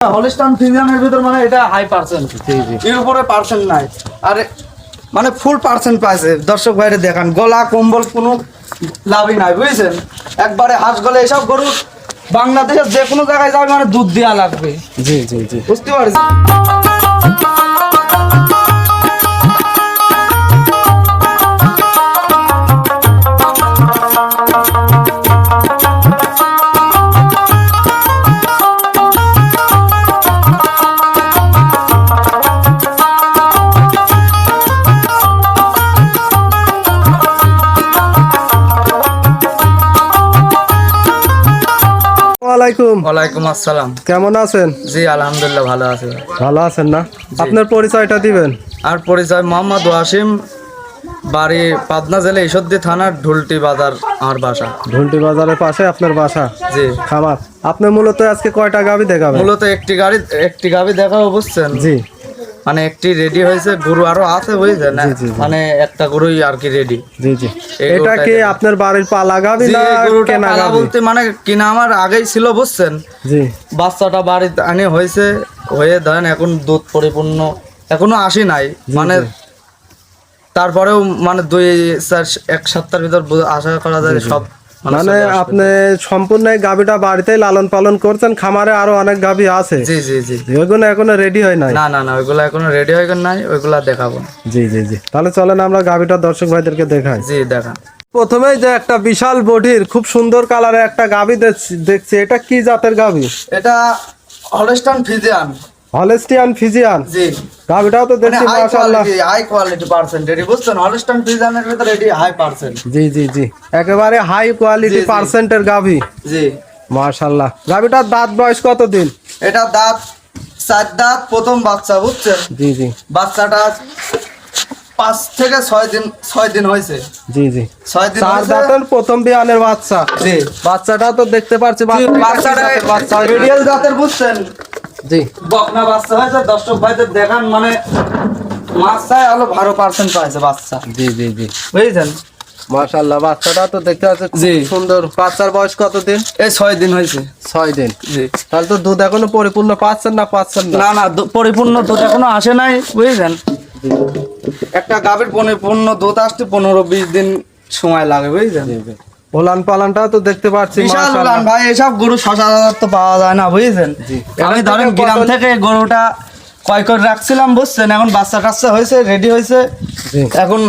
হলিস্টান ভিতর মানে এটা হাই পার্সেন্ট এর উপরে পার্সেন্ট নাই। আর মানে ফুল পার্সেন্ট পাইছে। দর্শক ভাইরে দেখান গলা কম্বল কোনো লাভই নাই বুঝছেন? একবারে হাঁস গলে এসব গরু বাংলাদেশের যে কোনো জায়গায় যাবে মানে দুধ দেওয়া লাগবে। জি জি জি। বুঝতে পারছি ওয়ালাইকুম ওয়ালাইকুম আসসালাম। কেমন আছেন? জি আলহামদুলিল্লাহ ভালো আছে। ভালো আছেন না? আপনার পরিচয়টা দিবেন। আর পরিচয় মোহাম্মদ ওয়াসিম বাড়ি পাবনা জেলা ঈশ্বরদী থানার ঢুলটি বাজার আমার বাসা। ঢুলটি বাজারের পাশে আপনার বাসা? জি। খামার। আপনি মূলত আজকে কয়টা গাবি দেখাবেন? মূলত একটি গাড়ি একটি গাড়ি দেখাবো বুঝছেন? জি। মানে একটি রেডি হয়েছে গরু আরও আছে বুঝছেন। মানে একটা গরুই আর কি রেডি জি জি। এটা কি আপনার বাড়ির পালা গাবি না কেনা পালা বলতে মানে কিনা আমার আগেই ছিল বুঝছেন? জি। বাচ্চাটা বাড়িতে আনে হয়েছে হয়ে ধরেন এখন দুধ পরিপূর্ণ এখনও আসি নাই। মানে তারপরেও মানে দুই চার এক সপ্তাহের ভিতর আশা করা যায় সব মানে আপনি সম্পূর্ণ এই গাবিটা বাড়িতেই লালন পালন করছেন খামারে আরও অনেক গাবি আছে। জি জি জি ওইগুলো এখনও রেডি হয় নাই? না না না ওইগুলা এখনও রেডি হয়ে নাই ওইগুলা দেখাবো জি জি জি। তাহলে চলেন আমরা গাবিটা দর্শক ভাইদেরকে দেখাই। জি দেখা প্রথমেই যে একটা বিশাল বডির খুব সুন্দর কালারের একটা গাবি দেখছি দেখছি। এটা কি জাতের গাবি এটা হলস্টান ফিজিয়ান। Holstein Friesian. জি। গাবিটাও তো মানে দেখছি হাই মাশাআল্লাহ। কোয়ালিটি হাই কোয়ালিটি পার্সেন্টেজ বুঝছেন? হলস্টান ফিজিয়ানের ভিতরে এটি হাই পার্সেন্ট জি জি জি। একেবারে হাই কোয়ালিটি। পার্সেন্টের গাভি। জি। মাশাআল্লাহ। গাভিটার দাঁত বয়স কত দিন? এটা দাঁত চার দাঁত প্রথম বাচ্চা বুঝছেন? জি জি। বাচ্চাটা পাঁচ থেকে ছয় দিন ছয় দিন হয়েছে। জি জি। ছয় দিন চার দাঁতের প্রথম বিয়ানের বাচ্চা। জি। বাচ্চাটা তো দেখতে পাচ্ছি বাচ্চাটা বাচ্চা মিডিয়াল জাতের বুঝছেন? জি। বকনা বাচ্চা হয়েছে দর্শক ভাইদের দেখান মানে মাছটায় আলো বারো পার্সেন্ট পাইছে বাচ্চা। জি জি জি। বুঝছেন? মাশাআল্লাহ বাচ্চাটা তো দেখতে পাচ্ছি জি। সুন্দর। বাচ্চার বয়স কত দিন এই ছয় দিন হয়েছে। ছয় দিন। জি। তাহলে তো দুধ এখনও পরিপূর্ণ পাচ্ছেন না পাচ্ছেন না? না না পরিপূর্ণ দুধ এখনও আসে নাই বুঝছেন? একটা গাভীর পরিপূর্ণ দুধ আসতে পনেরো বিশ দিন সময় লাগে বুঝছেন? ওলান পালানটাও তো দেখতে পাচ্ছি বিশাল। উলান ভাই এসব গরু সচরাচর তো পাওয়া যায় না বুঝছেন। আমি ধরেন গ্রাম থেকে গরুটা কয় করে রাখছিলাম বুঝছেন? এখন বাচ্চা কাচ্চা হয়েছে রেডি হয়েছে। এখন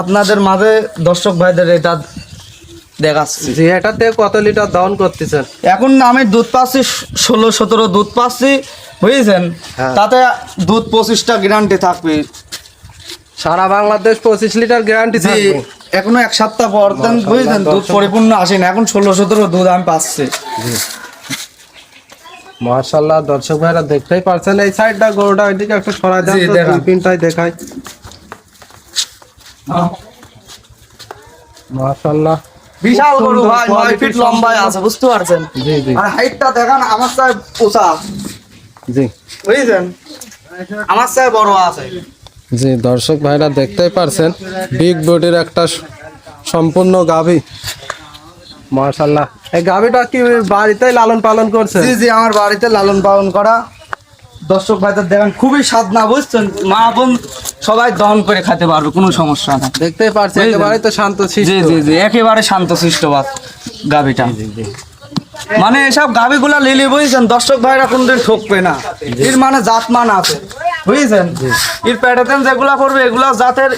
আপনাদের মাঝে দর্শক ভাইদের এটা দেখাচ্ছি। জি এটাতে কত লিটার দহন করতেছেন? এখন আমি দুধ পাচ্ছি ষোলো সতেরো দুধ পাচ্ছি বুঝেছেন? হ্যাঁ। তাতে দুধ পঁচিশটা গ্যারান্টি থাকবে। সারা বাংলাদেশ পঁচিশ লিটার গ্যারান্টি থাকবে? এখনও এক সপ্তাহ পর দেন বুঝেছেন দুধ পরিপূর্ণ আসে না এখন ষোলো সতেরো দুধ আমি পাচ্ছি। দর্শক ভাইরা দেখতেই পারছেন এই সাইডটা গরুটা ওইদিকে একটু সরাই দেন দেখাই। বিশাল গরু ভাই ফিট লম্বায় আছে বুঝতে পারছেন? জি জি। আর হাইটটা দেখান আমার চাই পোষা জি। বুঝেছেন? আমার চাই বড় আছে। জি দর্শক ভাইরা দেখতেই পারছেন বিগ বডির একটা সম্পূর্ণ গাভী। মার্শাল্লাহ এই গাভীটা কি বাড়িতেই লালন পালন করছে জি জি আমার বাড়িতে লালন পালন করা। দর্শক ভাইদের দেখেন খুবই স্বাদ না বুঝছেন? মা বোন সবাই দহন করে খেতে পারবে কোনো সমস্যা না দেখতেই পারছেন? একেবারে তো শান্ত জি জি জি একেবারে শান্তশিষ্ট বাদ গাভিটা। মানে এসব গাভীগুলা লিলি বুঝছেন? দর্শক ভাইরা কোনদিন ঠকবে না। এর মানে জাত মান আছে। বুঝছেন? এর প্যাটার্ন যেগুলা করবে এগুলা জাতের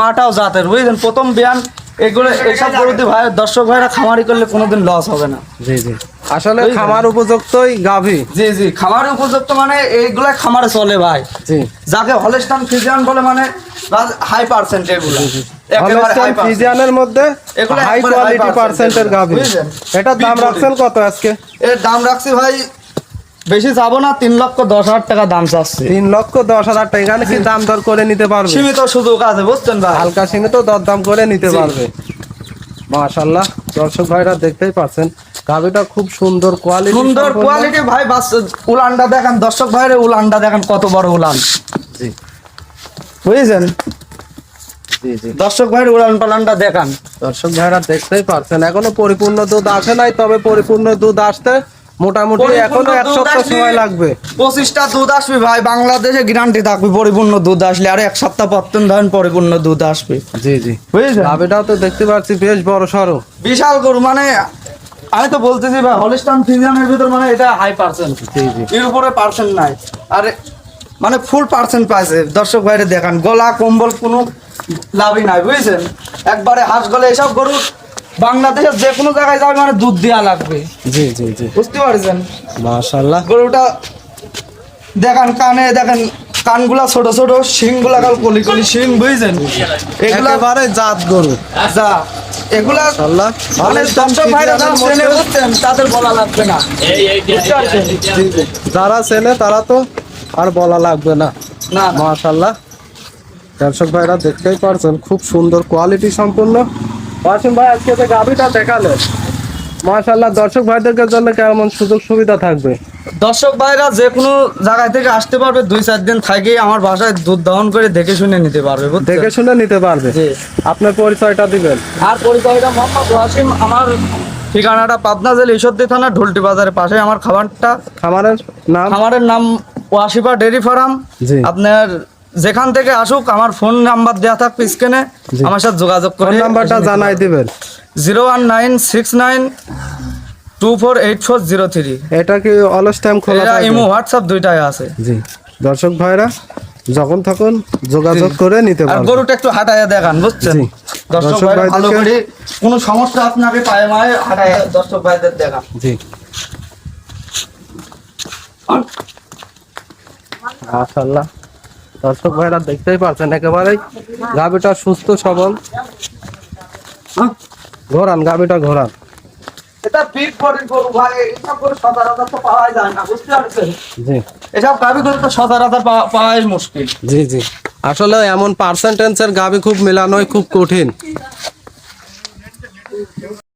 মাটাও জাতের বুঝেছেন? প্রথম বিয়ান এগুলো এইসব গরুতে ভাই দর্শক ভাইরা খামারি করলে কোনোদিন লস হবে না। জি জি। আসলে খামার উপযুক্তই গাভী। জি জি। খামার উপযুক্ত মানে এইগুলা খামারে চলে ভাই। জি। যাকে হলেস্টান ফিজিয়ান বলে মানে হাই পার্সেন্ট এগুলো। percent। মধ্যে এগুলো হাই কোয়ালিটি পার্সেন্টের গাভী? এটার দাম রাখছেন কত আজকে? এর দাম রাখছি ভাই বেশি যাব না তিন লক্ষ দশ হাজার টাকা দাম চাচ্ছি। তিন লক্ষ দশ হাজার টাকা এখানে কি দাম দর করে নিতে পারবে? সীমিত সুযোগ আছে বুঝছেন ভাই? হালকা সিমে তো দরদাম করে নিতে। পারবে। মাশাল্লাহ দর্শক ভাইরা দেখতেই পাচ্ছেন গাভিটা খুব সুন্দর কোয়ালিটি সুন্দর কোয়ালিটি ভাই বাস উলানটা দেখেন দর্শক ভাইরে উলানটা দেখেন কত বড় উলান। জি। বুঝেছেন? জি জি। দর্শক ভাইয়ের উলান পালানটা দেখান। দর্শক ভাইরা দেখতেই পারছেন এখনও পরিপূর্ণ দুধ আসে নাই তবে পরিপূর্ণ দুধ আসতে মোটামুটি এখনও এক সপ্তাহ সময় লাগবে। পঁচিশটা দুধ আসবে ভাই বাংলাদেশে গ্যারান্টি থাকবে পরিপূর্ণ দুধ আসলে আর এক সপ্তাহ পত্তন ধরেন পরিপূর্ণ দুধ আসবে। জি জি। বুঝেছেন? গাভিটাও তো দেখতে পাচ্ছি বেশ বড় সড়ো। বিশাল গরু মানে আমি তো বলতেছি ভাই হলিস্টান ফিজিয়ানের ভিতর মানে এটা হাই পার্সেন্ট জি জি। এর উপরে পার্সেন্ট নাই। আর মানে ফুল পার্সেন্ট পাইছে দর্শক ভাইরে দেখান গলা কম্বল কোনো লাভই নাই বুঝছেন? একবারে হাঁস গলে এসব গরু বাংলাদেশের যে কোনো জায়গায় যাবে মানে দুধ দেওয়া লাগবে। জি জি জি। বুঝতে পারছেন? মাশাল্লাহ গরুটা দেখেন কানে দেখেন কানগুলা ছোট ছোট শিংগুলা কাল কলি কলি শিং বুঝছেন? এগুলা একেবারে জাত গরু। যা এগুলা মানে দর্শক ভাইরা যারা চেনে বুঝছেন তাদের বলা লাগবে না। যারা চেনে তারা তো আর বলা লাগবে না। না। মাশাল্লাহ দর্শক ভাইরা দেখতেই পারছেন খুব সুন্দর কোয়ালিটি সম্পূর্ণ ওয়াসিম ভাই আজকে যে গাভিটা দেখালেন মাশাল্লাহ দর্শক ভাইদের জন্য কেমন সুযোগ সুবিধা থাকবে? দর্শক ভাইরা যে কোনো জায়গায় থেকে আসতে পারবে দুই চার দিন থাকেই আমার বাসায় দুধ দহন করে দেখে শুনে নিতে পারবে? দেখে শুনে নিতে পারবে। আপনার পরিচয়টা দিবেন। আর পরিচয়টা মোহাম্মদ ওয়াসিম আমার ঠিকানাটা পাবনা জেলা ঈশ্বরদী থানা ঢোলটি বাজারের পাশে। আমার খাবারটা খামারের নাম? খামারের নাম ওয়াসিফা ডেরি ফার্ম। আপনার যেখান থেকে আসুক আমার ফোন নাম্বার দেওয়া থাকবে স্ক্রিনে আমার সাথে যোগাযোগ করে নাম্বারটা জানাই দিবেন। Zero one nine six nine two four eight four zero three এটা কি অলস টাইম খোলা থাকবে? ইমো হোয়াটসঅ্যাপ দুইটাই আছে। জি। দর্শক ভাইরা যখন তখন যোগাযোগ করে নিতে আর গরুটা একটু হাঁটাইয়া দেখান বুঝছেন। দর্শক ভাই ভালো করে কোনো সমস্যা আপনাকে পায়ে মায়ে হাঁটাইয়া দর্শক ভাইদের দেখান। জি। মাশাল্লাহ দর্শক ভাইরা দেখতেই পাচ্ছেন একেবারেই গাভীটা সুস্থ সবল। হ্যাঁ? ঘোরান গাভীটা ঘোরান। এটা মুশকিল। জি জি। আসলে এমন পার্সেন্টেন্সের গাবি খুব মেলানোই খুব কঠিন।